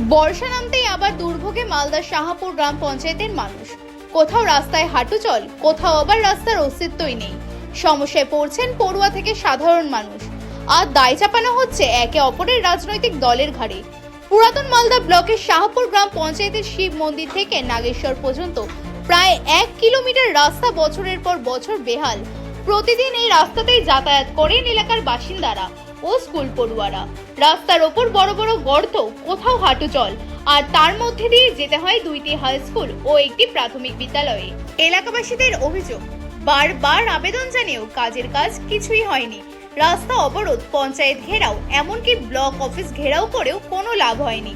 বর্ষা নামতেই আবার দুর্ভোগে মালদার শাহাপুর গ্রাম পঞ্চায়েতের মানুষ। কোথাও রাস্তায় হাঁটু চল, কোথাও আবার রাস্তার অস্তিত্বই নেই। সমস্যায় পড়ছেন পড়ুয়া থেকে সাধারণ মানুষ। আর দায় চাপানো হচ্ছে একে অপরের রাজনৈতিক দলের ঘাড়ে। পুরাতন মালদা ব্লকের শাহপুর গ্রাম পঞ্চায়েতের শিব মন্দির থেকে নাগেশ্বর পর্যন্ত প্রায় এক কিলোমিটার রাস্তা বছরের পর বছর বেহাল। প্রতিদিন এই রাস্তাতেই যাতায়াত করেন এলাকার বাসিন্দারা। ও স্কুল পড়ুয়ারা। রাস্তার ওপর বড় বড় গর্ত, কোথাও হাঁটু চল আর তার মধ্যে দিয়ে যেতে হয় দুইটি হাই স্কুল ও একটি প্রাথমিক বিদ্যালয়ে। এলাকাবাসীদের অভিযোগ, বারবার আবেদন জানিয়েও কাজের কাজ কিছুই হয়নি। রাস্তা অবরোধ, পঞ্চায়েত ঘেরাও, এমনকি ব্লক অফিস ঘেরাও করেও কোনো লাভ হয়নি।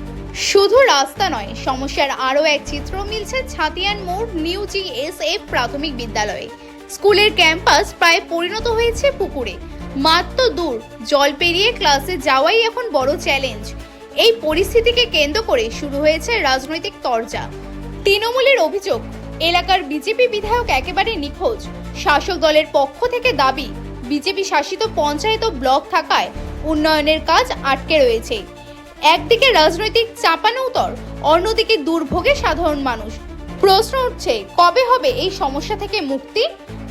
শুধু রাস্তা নয়, সমস্যার আরও এক চিত্র মিলছে ছাতিয়ান মোড় নিউ জি এস এফ প্রাথমিক বিদ্যালয়ে। স্কুলের ক্যাম্পাস প্রায় পরিণত হয়েছে পুকুরে। মাত্র দূর, জল পেরিয়ে ক্লাসে যাওয়াই এখন বড় চ্যালেঞ্জ এই পরিস্থিতিকে কেন্দ্র করে শুরু হয়েছে রাজনৈতিক তরজা। তৃণমূলের অভিযোগ, এলাকার বিজেপি বিধায়ক একেবারে নিখোঁজ। শাসক দলের পক্ষ থেকে দাবি, বিজেপি শাসিত পঞ্চায়েত ও ব্লক থাকায় উন্নয়নের কাজ আটকে রয়েছে। একদিকে রাজনৈতিক চাপানোতর অন্যদিকে দুর্ভোগে সাধারণ মানুষ। প্রশ্ন উঠছে, কবে হবে এই সমস্যা থেকে মুক্তি?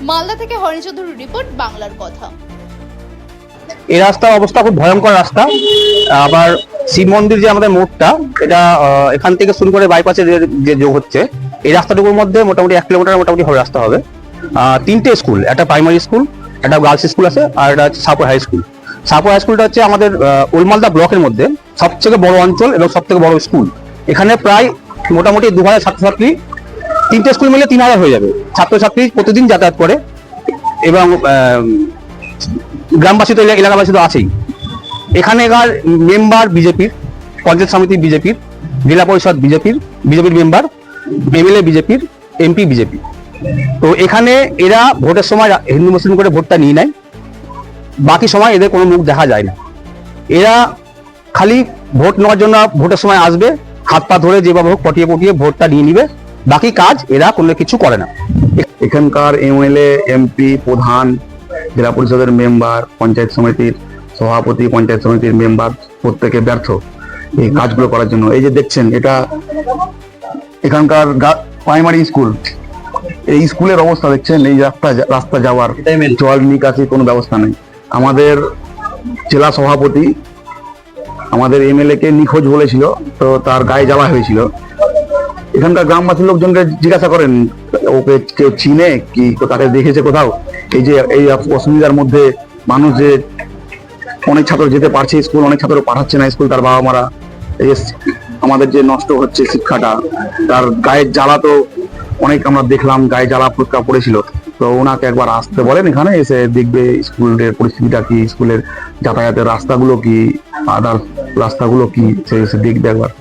মালদা থেকে হরেন চৌধুরীর রিপোর্ট, বাংলার কথা। এই রাস্তার অবস্থা খুব ভয়ঙ্কর রাস্তা। আবার শিব মন্দির যে আমাদের মোড়টা, এটা এখান থেকে শুরু করে বাইপাসে যে যোগ হচ্ছে, এই রাস্তাটুকুর মধ্যে মোটামুটি এক কিলোমিটার মোটামুটি হবে রাস্তা হবে। তিনটে স্কুল একটা প্রাইমারি স্কুল একটা গার্লস স্কুল আছে, আর একটা হচ্ছে Sapur high school Sapur high স্কুলটা হচ্ছে আমাদের উলমালদা ব্লকের মধ্যে সবথেকে বড় অঞ্চল এবং সবথেকে বড় স্কুল এখানে প্রায় মোটামুটি দু হাজার ছাত্রছাত্রী, তিনটে স্কুল মিলে তিন হাজার হয়ে যাবে। ছাত্রছাত্রী প্রতিদিন যাতায়াত করে এবং গ্রামবাসী তো এলা- এলাকাবাসী তো আছেই। এখানেকার মেম্বার বিজেপির, পঞ্চায়েত সমিতি বিজেপির, জেলা পরিষদ বিজেপির বিজেপির মেম্বার এমএলএ বিজেপির, এমপি বিজেপি তো এখানে এরা ভোটের সময় হিন্দু মুসলিম করে ভোটটা নিয়ে নেয়। বাকি সময় এদের কোনো মুখ দেখা যায় না। এরা খালি ভোট নেওয়ার জন্য ভোটের সময় আসবে, হাত পা ধরে যেভাবে হোক পটিয়ে পটিয়ে ভোটটা নিয়ে নিবে। বাকি কাজ এরা কোনো কিছু করে না। এখানকার এমএলএ, এমপি, প্রধান জেলা পরিষদের মেম্বার পঞ্চায়েত সমিতির সভাপতি পঞ্চায়েত সমিতির মেম্বার প্রত্যেকে ব্যর্থ এই কাজগুলো করার জন্য। এই যে দেখছেন এটা এখানকার প্রাইমারি স্কুল এই স্কুলের অবস্থা দেখছেন এই রাস্তা রাস্তা যাওয়ার জল নিকাশি কোনো ব্যবস্থা নেই। আমাদের জেলা সভাপতি আমাদের এমএলএ কে নিখোঁজ বলেছিল তো তার গায়ে যাওয়া হয়েছিল। এখানকার গ্রামবাসীর লোকজনকে জিজ্ঞাসা করেন ওকে কেউ চিনে কি তাকে দেখেছে কোথাও? এই যে, এই অসুবিধার মধ্যে মানুষ যে অনেক ছাত্র যেতে পারছে, স্কুল অনেক ছাত্র পাঠাচ্ছে না, স্কুল তার বাবা মারা এই আমাদের যে নষ্ট হচ্ছে শিক্ষাটা, তার গায়ের জ্বালা তো অনেক আমরা দেখলাম গায়ে জ্বালা ফুটকা পড়েছিল। তো ওনাকে একবার আসতে বলেন এখানে, এসে দেখবে স্কুলের পরিস্থিতিটা কি, স্কুলের যাতায়াতের রাস্তাগুলো কি, আদার রাস্তাগুলো কি, সে এসে দেখবে একবার।